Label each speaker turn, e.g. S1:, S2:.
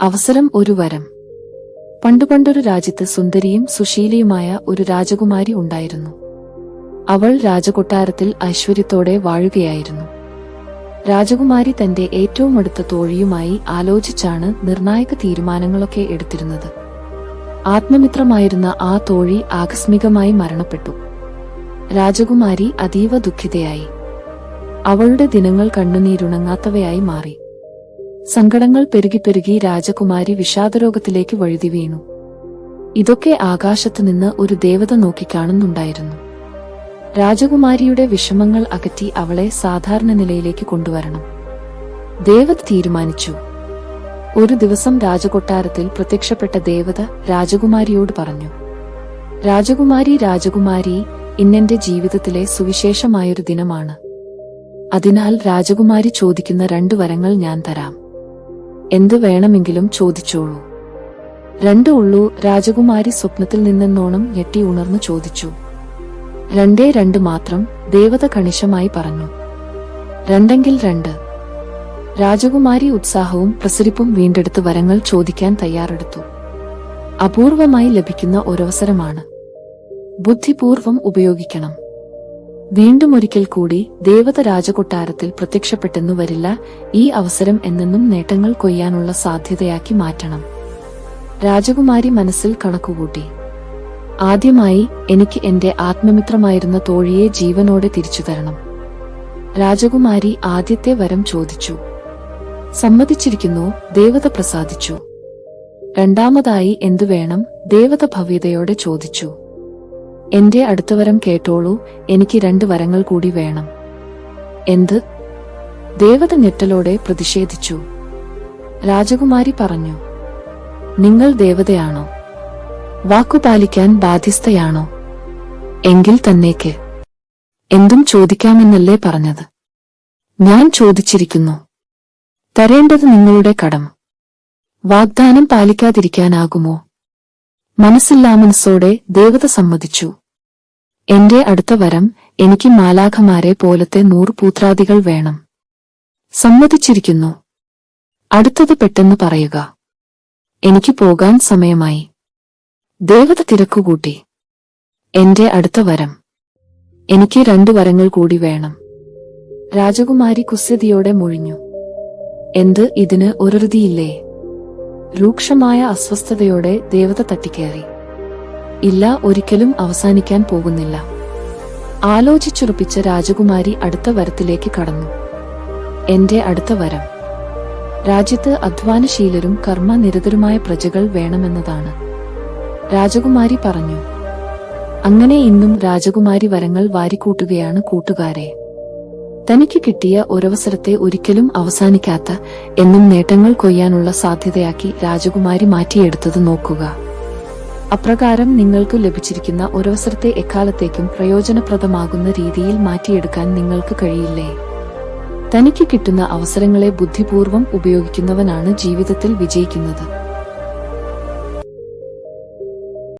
S1: അവസരം ഒരു വരം. പണ്ടുപണ്ടൊരു രാജ്യത്ത് സുന്ദരിയും സുശീലയുമായ ഒരു രാജകുമാരി ഉണ്ടായിരുന്നു. അവൾ രാജകൊട്ടാരത്തിൽ ഐശ്വര്യത്തോടെ വാഴുകയായിരുന്നു. രാജകുമാരി തന്റെ ഏറ്റവും അടുത്ത തോഴിയുമായി ആലോചിച്ചാണ് നിർണായക തീരുമാനങ്ങളൊക്കെ എടുത്തിരുന്നത്. ആത്മമിത്രമായിരുന്ന ആ തോഴി ആകസ്മികമായി മരണപ്പെട്ടു. രാജകുമാരി അതീവ ദുഃഖിതയായി. അവളുടെ ദിനങ്ങൾ കണ്ണുനീരുണങ്ങാത്തവയായി മാറി. സങ്കടങ്ങൾ പെരുകി പെരുകി രാജകുമാരി വിഷാദരോഗത്തിലേക്ക് വഴുതി വീണു. ഇതൊക്കെ ആകാശത്തു നിന്ന് ഒരു ദേവത നോക്കിക്കാണുന്നുണ്ടായിരുന്നു രാജകുമാരിയുടെ വിഷമങ്ങൾ അകറ്റി അവളെ സാധാരണ നിലയിലേക്ക് കൊണ്ടുവരണം. ദേവത തീരുമാനിച്ചു. ഒരു ദിവസം രാജകൊട്ടാരത്തിൽ പ്രത്യക്ഷപ്പെട്ട ദേവത രാജകുമാരിയോട് പറഞ്ഞു രാജകുമാരി രാജകുമാരി ഇന്നെന്റെ ജീവിതത്തിലെ സുവിശേഷമായൊരു ദിനമാണ്. അതിനാൽ രാജകുമാരി ചോദിക്കുന്ന രണ്ടു വരങ്ങൾ ഞാൻ തരാം. എന്തു വേണമെങ്കിലും ചോദിച്ചോളൂ. രണ്ടു ഉള്ളൂ രാജകുമാരി സ്വപ്നത്തിൽ നിന്നെന്നോണം ഞെട്ടി ഉണർന്നു ചോദിച്ചു. രണ്ടേ രണ്ട് മാത്രം ദേവത കണിശമായി പറഞ്ഞു. രണ്ടെങ്കിൽ രണ്ട്. രാജകുമാരി ഉത്സാഹവും പ്രസരിപ്പും വീണ്ടെടുത്ത് വരങ്ങൾ ചോദിക്കാൻ തയ്യാറെടുത്തു. അപൂർവമായി ലഭിക്കുന്ന ഒരവസരമാണ്. ബുദ്ധിപൂർവം ഉപയോഗിക്കണം. വീണ്ടും ഒരിക്കൽ കൂടി ദേവത രാജകൊട്ടാരത്തിൽ പ്രത്യക്ഷപ്പെട്ടെന്നു വരില്ല ഈ അവസരം എന്നെന്നും നേട്ടങ്ങൾ കൊയ്യാനുള്ള സാധ്യതയാക്കി മാറ്റണം. രാജകുമാരി മനസ്സിൽ കണക്കുകൂട്ടി. ആദ്യമായി എനിക്ക് എന്റെ ആത്മമിത്രമായിരുന്ന തോഴിയെ ജീവനോടെ തിരിച്ചു തരണം രാജകുമാരി ആദ്യത്തെ വരം ചോദിച്ചു. സമ്മതിച്ചിരിക്കുന്നു ദേവത പ്രസാദിച്ചു. രണ്ടാമതായി എന്തു വേണം? ദേവത ഭവ്യതയോടെ ചോദിച്ചു. എന്റെ അടുത്ത വരം കേട്ടോളൂ എനിക്ക് രണ്ട് വരങ്ങൾ കൂടി വേണം. എന്ത്? ദേവത ഞെട്ടലോടെ പ്രതിഷേധിച്ചു. രാജകുമാരി പറഞ്ഞു നിങ്ങൾ ദേവതയാണോ? വാക്കുപാലിക്കാൻ ബാധ്യസ്ഥയാണോ? എങ്കിൽ തന്നേക്ക്. എന്തും ചോദിക്കാമെന്നല്ലേ പറഞ്ഞത്. ഞാൻ ചോദിച്ചിരിക്കുന്നു. തരേണ്ടത് നിങ്ങളുടെ കടം. വാഗ്ദാനം പാലിക്കാതിരിക്കാനാകുമോ? മനസ്സില്ലാ മനസ്സോടെ ദേവത സമ്മതിച്ചു. എന്റെ അടുത്ത വരം എനിക്ക് മാലാഖമാരെ പോലത്തെ നൂറ് പൂത്രാദികൾ വേണം. സമ്മതിച്ചിരിക്കുന്നു. അടുത്തത് പെട്ടെന്ന് പറയുക. എനിക്ക് പോകാൻ സമയമായി. ദേവത തിരക്കുകൂട്ടി എന്റെ അടുത്ത വരം. എനിക്ക് രണ്ടു വരങ്ങൾ കൂടി വേണം. രാജകുമാരി കുസ്യതിയോടെ മുഴിഞ്ഞു. എന്ത് ഇതിന് രുതിയില്ലേ രൂക്ഷമായ അസ്വസ്ഥതയോടെ ദേവത തട്ടിക്കേറി. ഇല്ല ഒരിക്കലും അവസാനിക്കാൻ പോകുന്നില്ല. ആലോചിച്ചുറപ്പിച്ച രാജകുമാരി അടുത്ത വരത്തിലേക്ക് കടന്നു. എന്റെ അടുത്ത വരം. രാജ്യത്ത് അധ്വാനശീലരും കർമ്മനിരതരുമായ പ്രജകൾ വേണമെന്നതാണ്. രാജകുമാരി പറഞ്ഞു. അങ്ങനെ ഇന്നും രാജകുമാരി വരങ്ങൾ വാരിക്കൂട്ടുകയാണ് കൂട്ടുകാരെ. തനിക്ക് കിട്ടിയ ഒരവസരത്തെ ഒരിക്കലും അവസാനിക്കാത്ത എന്നും നേട്ടങ്ങൾ കൊയ്യാനുള്ള സാധ്യതയാക്കി രാജകുമാരി മാറ്റിയെടുത്തത് നോക്കുക. അപ്രകാരം നിങ്ങൾക്ക് ലഭിച്ചിരിക്കുന്ന ഒരവസരത്തെ എക്കാലത്തേക്കും പ്രയോജനപ്രദമാകുന്ന രീതിയിൽ മാറ്റിയെടുക്കാൻ നിങ്ങൾക്ക് കഴിയില്ലേ? തനിക്ക് കിട്ടുന്ന അവസരങ്ങളെ ബുദ്ധിപൂർവം ഉപയോഗിക്കുന്നവനാണ് ജീവിതത്തിൽ വിജയിക്കുന്നത്.